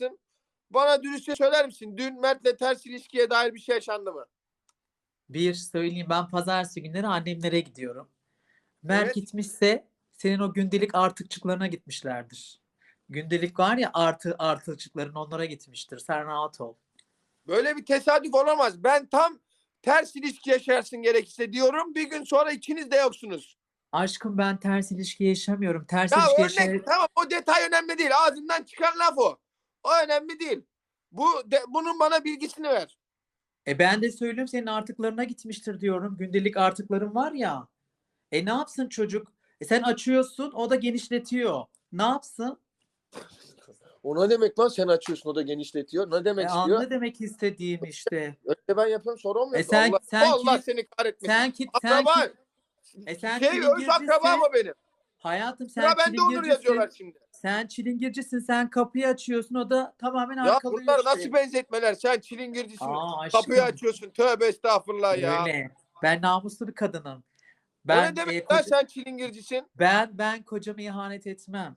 varsın. Bana dürüstçe söyler misin? Dün Mert'le ters ilişkiye dair bir şey yaşandı mı? Bir söyleyeyim ben pazartesi günleri annemlere gidiyorum. Mert Evet. gitmişse senin o gündelik artıkçıklarına gitmişlerdir. Gündelik var ya artı artıkçıkların onlara gitmiştir. Sen rahat ol. Böyle bir tesadüf olamaz. Ben tam ters ilişki yaşarsın gerekirse diyorum. Bir gün sonra ikiniz de yoksunuz. Aşkım ben ters ilişki yaşamıyorum. Ters Ya ilişki örnek yaşay- tamam o detay önemli değil. Ağzından çıkan laf o. O önemli değil. Bu de- bunun bana bilgisini ver. E ben de söylüyorum senin artıklarına gitmiştir diyorum. Gündelik artıkların var ya. E ne yapsın çocuk? E sen açıyorsun o da genişletiyor. Ne yapsın? O ne demek lan sen açıyorsun o da genişletiyor. Ne demek E istiyor? anla demek istediğim işte. Önce ben yapıyorum sonra olmuyor. E sen- Allah, sen Allah kim- seni kahretmesin. Sen ki sen akraba. ki e sen şey öz akraba mı benim? Hayatım sen Sıra bende olur çilingircisin. yazıyorlar şimdi. Sen çilingircisin. Sen kapıyı açıyorsun. O da tamamen Ya arkalıyor bunlar işte. nasıl benzetmeler? Sen çilingircisin. Aa, aşkım. Kapıyı açıyorsun. Tövbe estağfurullah ya. Öyle. Ben namuslu bir kadınım. Ben ne demek lan koca- sen çilingircisin? ben ben kocama ihanet etmem.